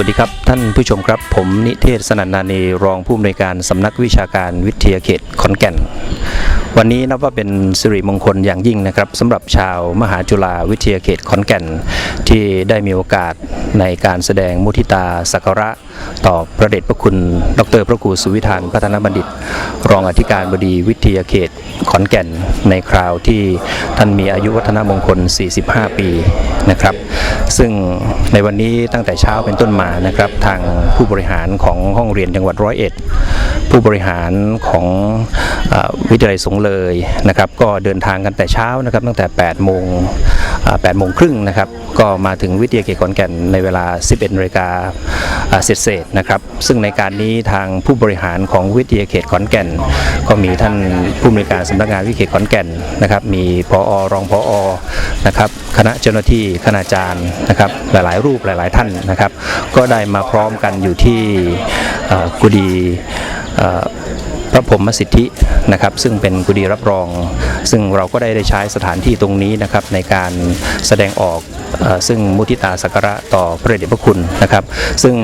วัสดีครับ ท่านผู้ชมครับ ผมนิเทศสนันนานีรองผู้อำนวยการสำนักวิชาการวิทยาเขตขอนแก่น วันนี้นับว่าเป็นสิริมงคลอย่างยิ่งนะครับสำหรับชาวมหาจุฬาวิทยาเขตขอนแก่น ที่ได้มีโอกาส ในการแสดงมุทิตาสักการะต่อพระเดชพระคุณ ดรพระครูสุวิธานพัฒนบัณฑิต รองอธิการบดีวิทยาเขตขอนแก่นในคราวที่ท่านมีอายุวัฒนมงคล 45 ปีนะครับ ซึ่งในวันนี้ตั้งแต่เช้าเป็นต้นมานะครับ ทางผู้บริหารของห้องเรียนจังหวัดร้อยเอ็ดผู้บริหารของอวิทยาลัยสงเลยนะครับ ก็เดินทางกันแต่เช้านะครับตั้งแต่ 8 โมง 8โมงครึ่งนะครับก็มาถึงวิทยาเขตขอนแก่นในเวลา 11นาฬิกาอ่าเศษๆนะครับซึ่งในการนี้ทางผู้บริหารของวิทยาเขตขอนแก่น ก็มีท่านผู้อำนวยการสำนักงานวิทยาเขตขอนแก่นนะครับมีพอรองพอนะครับคณะเจ้าหน้าที่คณาจารย์นะครับหลาย ๆ รูปหลาย ๆ ท่านนะครับ ก็ได้มาพร้อมกันอยู่ที่กุฏิเอ่อพระพรหมสิทธิ นะครับซึ่งเป็นกุฏิรับรอง ซึ่งเราก็ได้ได้ใช้สถานที่ตรงนี้นะครับในการแสดงออกซึ่งมุทิตาสักระต่อพระเดชพระคุณนะครับ ซึ่ง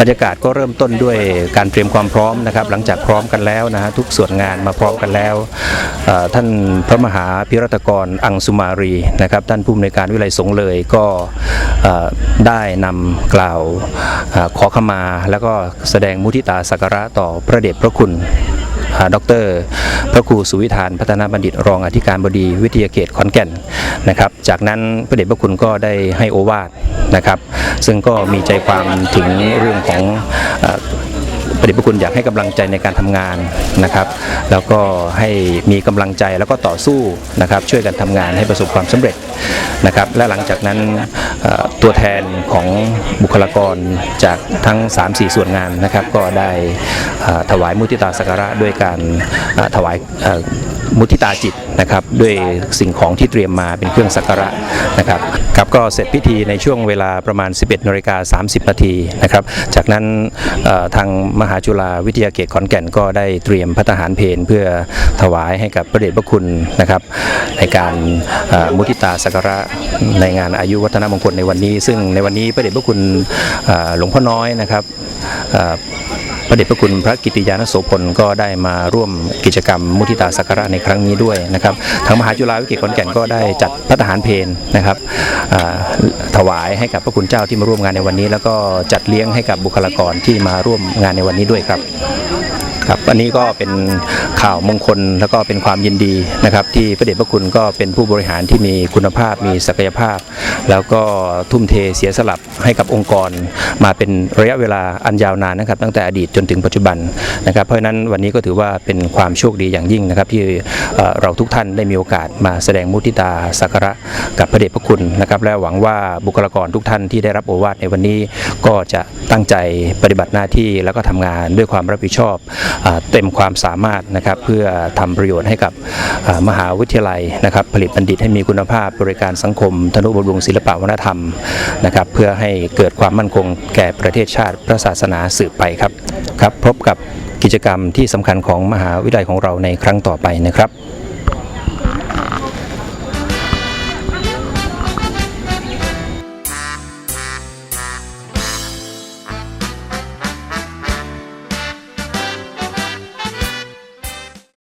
บรรยากาศก็เริ่มต้นด้วยการเตรียมความพร้อมนะครับ หลังจากพร้อมกันแล้วนะฮะทุกส่วนงานมาพร้อมกันแล้ว ท่านพระมหาพิรัตกรอังสุมารีนะครับ ท่านผู้อำนวยการวิไลยสงเลยก็ได้นำกล่าวขอขมา แล้วก็แสดงมุทิตาสักระต่อพระเดชพระคุณ ดร พระครูสุวิธานพัฒนาบัณฑิตรองอธิการบดีวิทยาเขตขอนแก่นนะครับจากนั้นพระเดชพระคุณก็ได้ให้โอวาทนะครับ ซึ่งก็มีใจความถึงเรื่องของ พระเดชพระคุณอยากให้กำลังใจในการทำงานนะครับ แล้วก็ให้มีกำลังใจแล้วก็ต่อสู้นะครับ ช่วยกันทำงานให้ประสบความสำเร็จนะครับ และหลังจากนั้นตัวแทนของบุคลากรจากทั้ง 3-4 ส่วนงานนะครับ ก็ได้ถวายมุติตาสักการะด้วยการถวาย มุทิตาจิตนะครับด้วยสิ่งของที่เตรียมมาเป็นเครื่องสักการะนะครับครับก็เสร็จพิธีในช่วงเวลาประมาณ 11นาฬิกา30นาทีนะครับจากนั้นทางมหาจุฬาวิทยาเขตขอนแก่นก็ได้เตรียมพระทหารเพลเพื่อถวายให้กับพระเดชพระคุณนะครับในการมุทิตาสักการะในงานอายุวัฒนมงคลในวันนี้ ซึ่งในวันนี้พระเดชพระคุณหลวงพ่อน้อยนะครับ พระเดชพระคุณพระกิติยานโสพลก็ได้มาร่วมกิจกรรมมุทิตาสักการะในครั้งนี้ด้วยนะครับทางมหาจุฬาวิทยาเขตขอนแก่นก็ได้จัดพระทหารเพลนะครับถวายให้กับพระคุณเจ้าที่มาร่วมงานในวันนี้ แล้วก็จัดเลี้ยงให้กับบุคลากรที่มาร่วมงานในวันนี้ด้วยครับ ครับอันนี้ก็เป็นข่าวมงคลแล้วก็เป็นความยินดีนะครับ ที่พระเดชพระคุณก็เป็นผู้บริหารที่มีคุณภาพมีศักยภาพ แล้วก็ทุ่มเทเสียสละให้กับองค์กร มาเป็นระยะเวลาอันยาวนานนะครับตั้งแต่อดีตจนถึงปัจจุบันนะครับ เพราะฉะนั้นวันนี้ก็ถือว่าเป็นความโชคดีอย่างยิ่งนะครับ ที่เราทุกท่านได้มีโอกาสมาแสดงมุทิตาสักการะกับพระเดชพระคุณนะครับและหวังว่าบุคลากรทุกท่านที่ได้รับโอวาทในวันนี้ก็จะตั้งใจปฏิบัติหน้าที่แล้วก็ทำงานด้วยความรับผิดชอบเต็มความสามารถนะครับเพื่อทำประโยชน์ให้กับมหาวิทยาลัยนะครับผลิตบัณฑิตให้มีคุณภาพบริการสังคมธนุบำรุงศิลปวัฒนธรรมนะครับเพื่อให้เกิดความมั่นคงแก่ประเทศชาติพระศาสนาสืบไปครับครับพบกับกิจกรรมที่สำคัญของมหาวิทยาลัยของเราในครั้งต่อไปนะครับ